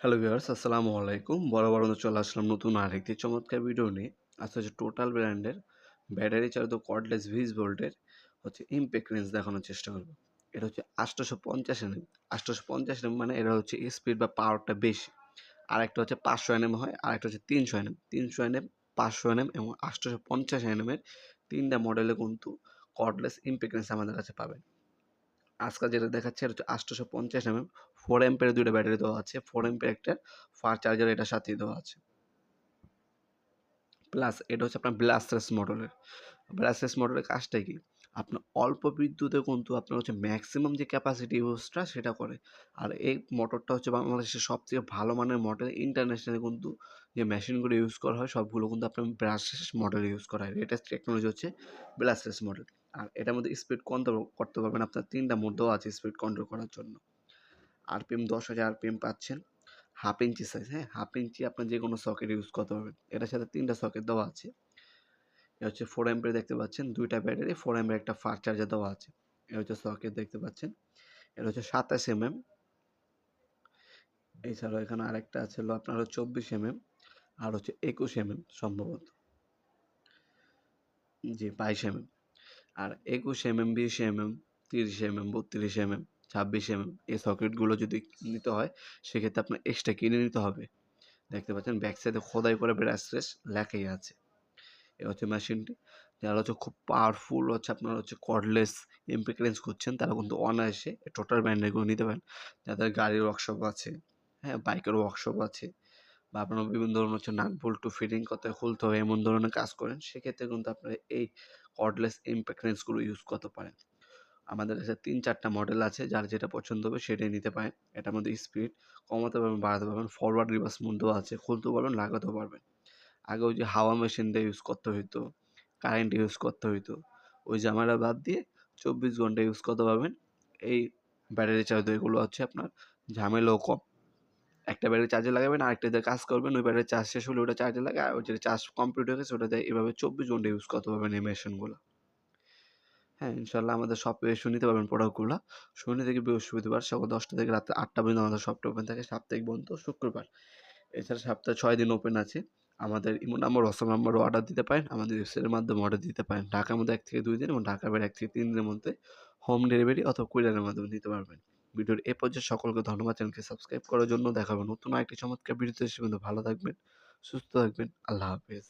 Hello viewers, আসসালামু আলাইকুম। বড় বড় চলে আসলাম নতুন আরেকটি চমৎকার ভিডিও নিয়ে। আজকে হচ্ছে টোটাল ব্র্যান্ডের ব্যাটারি চালিত কর্ডলেস ভিজ ভোল্টের হচ্ছে ইম্প্যাক্ট রেঞ্জ দেখানোর চেষ্টা করব। এটা হচ্ছে আটশোশো পঞ্চাশ এনএম আটশোশো পঞ্চাশ এনএম মানে এটা হচ্ছে স্পিড বা পাওয়ারটা বেশি। আর একটা হচ্ছে পাঁচশো এনএম হয় আর একটা হচ্ছে তিনশো এনএম তিনশো এনএম পাঁচশো এনএম এবং আটশোশো পঞ্চাশ এনএমের তিনটা মডেলে কিন্তু কর্ডলেস ইম্প্যাক্ট রেঞ্জ আমাদের কাছে পাবেন। আজকাল যেটা দেখাচ্ছে এটা হচ্ছে আটশোশো পঞ্চাশ এমএম ফোর এম্পের দুটো ব্যাটারি দেওয়া আছে ফোর এম্পের একটা ফার চার্জার এটার সাথে দেওয়া আছে। প্লাস এটা হচ্ছে আপনার ব্লাস্টার্স মডেলের ব্লাস্টার্স মডেলের কাজটা কি? আপনার অল্প বিদ্যুতে কিন্তু আপনার হচ্ছে ম্যাক্সিমাম যে ক্যাপাসিটি ইউজটা সেটা করে। আর এই মোটরটা হচ্ছে বাংলাদেশের সবথেকে ভালো মানের মডেল ইন্টারন্যাশনালে কিন্তু যে মেশিনগুলো ইউজ করা হয়, সবগুলো কিন্তু আপনার ব্লাস্টার্স মডেল ইউজ করা হয়। লেটেস্ট টেকনোলজি হচ্ছে ব্লাস্টার্স মডেল আর এটার মধ্যে স্পিড কন্ট্রোল করতে পারবেন। আপনার তিনটা মোড দেওয়া আছে স্পিড কন্ট্রোল করার জন্য। আরপিএম দশ হাজার আরপিএম পাচ্ছেন। হাফ ইঞ্চি সাইজ হ্যাঁ? হাফ ইঞ্চি আপনার যে কোনো সকেট ইউজ করতে পারবেন। এটার সাথে তিনটা সকেট দেওয়া আছে। এটা হচ্ছে ফোর এম্পের দেখতে পাচ্ছেন, দুইটা ব্যাটারি ফোর এম্পের একটা ফাস্ট চার্জার দেওয়া আছে। এটা হচ্ছে সকেট দেখতে পাচ্ছেন। এটা হচ্ছে সাতাশ এম এম এছাড়াও এখানে আরেকটা আছে হলো আপনার হচ্ছে চব্বিশ এম এম আর হচ্ছে একুশ এম এম সম্ভবত। জি, বাইশ এম এম আর একুশ এম এম বিশ এম এম তিরিশ এম এম বত্রিশ এম এম ছাব্বিশ এম এই সকেটগুলো যদি নিতে হয়, সেক্ষেত্রে আপনার এক্সট্রা কিনে নিতে হবে। দেখতে পাচ্ছেন ব্যাক সাইডে খোদাই করে ব্রাসলেস লেখাই আছে। এ হচ্ছে মেশিনটি যারা হচ্ছে খুব পাওয়ারফুল হচ্ছে, আপনার হচ্ছে কর্ডলেস ইম্পিকারেন্স করছেন, তারা কিন্তু অনায়াসে টোটাল ব্র্যান্ডেরগুলো নিতে পারেন। যাদের গাড়ির ওয়ার্কশপ আছে হ্যাঁ বাইকের ওয়ার্কশপ আছে, বা আপনারা বিভিন্ন ধরনের হচ্ছে নাট বল্টু ফিটিং করতে খুলতে হবে এমন ধরনের কাজ করেন, সেক্ষেত্রে কিন্তু আপনারা এই কর্ডলেস রেঞ্জগুলো ইউজ করতে পারেন। আমাদের কাছে তিন চারটা মডেল আছে, যার যেটা পছন্দ হবে সেটাই নিতে পারেন। এটার মধ্যে স্পিড কমাতে পারবেন, বাড়াতে পারবেন ফরওয়ার্ড রিভার্স মধ্যেও আছে, খুলতেও পারবেন, লাগাতেও পারবেন। আগে ওই যে হাওয়া মেশিনটা ইউজ করতে হইতো কারেন্ট ইউজ করতে হইতো, ওই জামাটা বাদ দিয়ে চব্বিশ ঘণ্টা ইউজ করতে পারবেন। এই ব্যাটারি চার্জ এগুলো হচ্ছে আপনার, ঝামেলাও কম। একটা ব্যাটারি চার্জে লাগাবেন, আরেকটা দিয়ে কাজ করবেন, ওই ব্যাটারি চার্জ শেষ হলে ওটা চার্জে লাগে আর ওই যেটা চার্জ কমপ্লিট হয়ে গেছে, ওটা দিয়ে এভাবে চব্বিশ ঘণ্টা ইউজ করতে পারবেন এই মেশিনগুলো হ্যাঁ ইনশাল্লাহ আমাদের শপে এসে নিতে পারবেন প্রোডাক্টগুলো শনি থেকে বৃহস্পতিবার সকাল দশটা থেকে রাত আটটা পর্যন্ত আমাদের শপটা ওপেন থাকে, সাপ্তাহিক বন্ধ, শুক্রবার। এছাড়া সপ্তাহে ছয় দিন ওপেন আছে। আমাদের ইমো নাম্বার হোয়াটসঅ্যাপ নাম্বারও অর্ডার দিতে পারেন, আমাদের ওয়েবসাইটের মাধ্যমে অর্ডার দিতে পারেন। ঢাকার মধ্যে এক থেকে দুই দিন এবং ঢাকার বাইরে এক থেকে তিন দিনের মধ্যে হোম ডেলিভারি অথবা কুরিয়ারের মাধ্যমে দিতে পারবেন। ভিডিওর এ পর্যায়ে সকলকে ধন্যবাদ, চ্যানেলকে সাবস্ক্রাইব করার জন্য। দেখাবেন নতুন আরেকটি চমৎকার ভিডিওতে এসে ভালো থাকবেন, সুস্থ থাকবেন। আল্লাহ হাফেজ।